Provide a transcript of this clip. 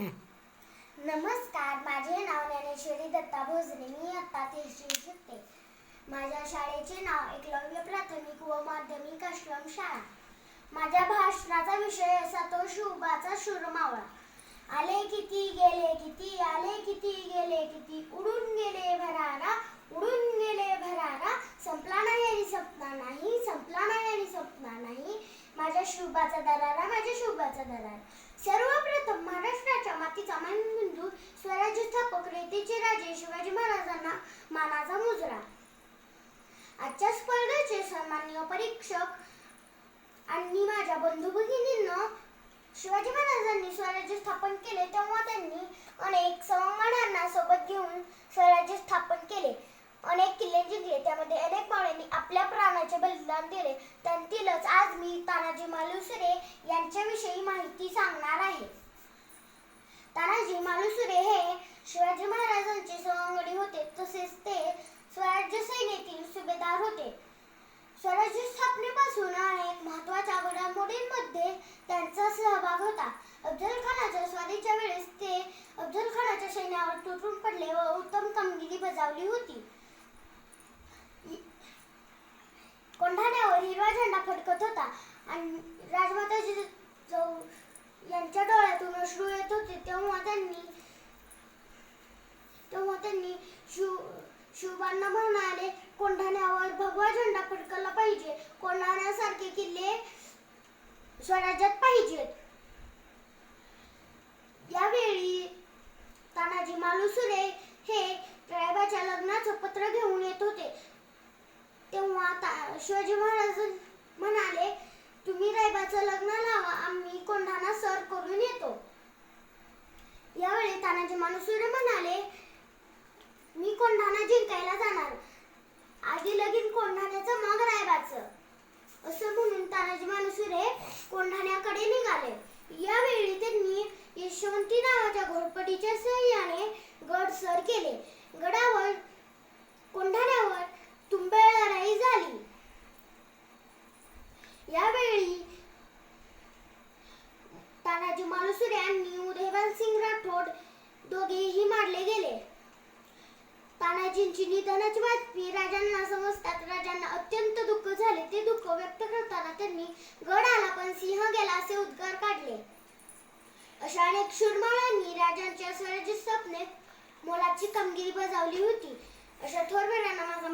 नमस्कार माझे नाव ज्ञानेश्वरी दत्ता भोजने मी आता तिसरी शिकते. माझ्या शाळेचे नाव एकलव्य प्राथमिक व माध्यमिक आश्रम शाळा. माझ्या भाषणाचा विषय असा तो शुभाचा शूरमावळा आले किती गेले किती आले किती गेले किती उडून गेले भरारा उडून गेले भरारा. संपला नाही आणि संपणार नाही संपला नाही आणि संपणार नाही. माझ्या शुभाचा दरारा माझ्या शुभाचा दरारा. सर्वप्रथम महाराष्ट्राच्या मातीचा मानबिंदू स्वराज्य स्थापक रेतीचे राजे शिवाजी महाराजांना मानाचा मुजरा. आजच्या स्पर्धेचे सन्माननीय परीक्षक आणि माझ्या बंधू भगिनींना शिवाजी महाराजांनी स्वराज्य स्थापन केले तेव्हा त्यांनी अनेक सवंगडांना सोबत घेऊन स्वराज्य स्थापन केले अनेक किल्ले जिंकले त्यामध्ये अनेक मावळ्यांनी आपल्या प्राणाचे बलिदान दिले त्यांतीलच आज मी तानाजी मालुसरे यांच्याविषयी माहिती सांगणार आहे. तानाजी मालुसरे हे शिवाजी महाराजांचे सवंगडी होते तसेच ते स्वराज्य सेनेतील सुभेदार होते. स्वराज्य स्थापनेपासून अनेक महत्त्वाच्या घडामोडींमध्ये त्यांचा सहभाग होता. अफजल खानाच्या स्वारीच्या वेळेस ते अफजल खानाच्या सैन्यावर तुटून पडले व उत्तम कामगिरी बजावली होती. कोंढाण्यावर हिरवा झेंडा फडकत होता. आणि राजमाताजी जिजाऊ यांच्या डोळ्यातून अश्रू येत होते तेव्हा त्यांनी तेव्हा त्यांनी शिव शिवबांना म्हणाले कोंढाण्यावर भगवा झेंडा फडकला पाहिजे. कोंढाण्यासारखे किल्ले स्वराज्यात पाहिजेत. यावेळी तानाजी मालुसुरे हे रायबाच्या लग्नाचं पत्र घेऊन येत होते. तेव्हा शिवाजी महाराज म्हणाले तुम्ही रायबाचं लग्न लावा आम्ही कोंढाणा सर करून येतो. यावेळी तानाजी मानुसूर म्हणाले मी कोंढाणा जिंकायला जाणार. आधी लगीन कोंढाण्याचं मग रायबाचं. असं म्हणून तानाजी मानुसुरे कोंढाण्याकडे निघाले. यावेळी त्यांनी यशवंती नावाच्या घोरपडीच्या सहाय्याने गड सर केले गडावर कोंढाण्यावर तुंबेळ लढाई झाली यावेळी तानाजी मालुसरे आणि राठोड दोघेही मारले गेले. तानाजींची निधनाची बातमी राजांना समजतात राजांना अत्यंत दुःख झाले. ते दुःख व्यक्त करताना त्यांनी गड आला पण सिंह गेला असे उद्गार काढले. अशा अनेक शूरमाळांनी राजांच्या स्वराज्य स्थापनेत मोलाची कामगिरी बजावली होती. अशा थोरवेळांना माझा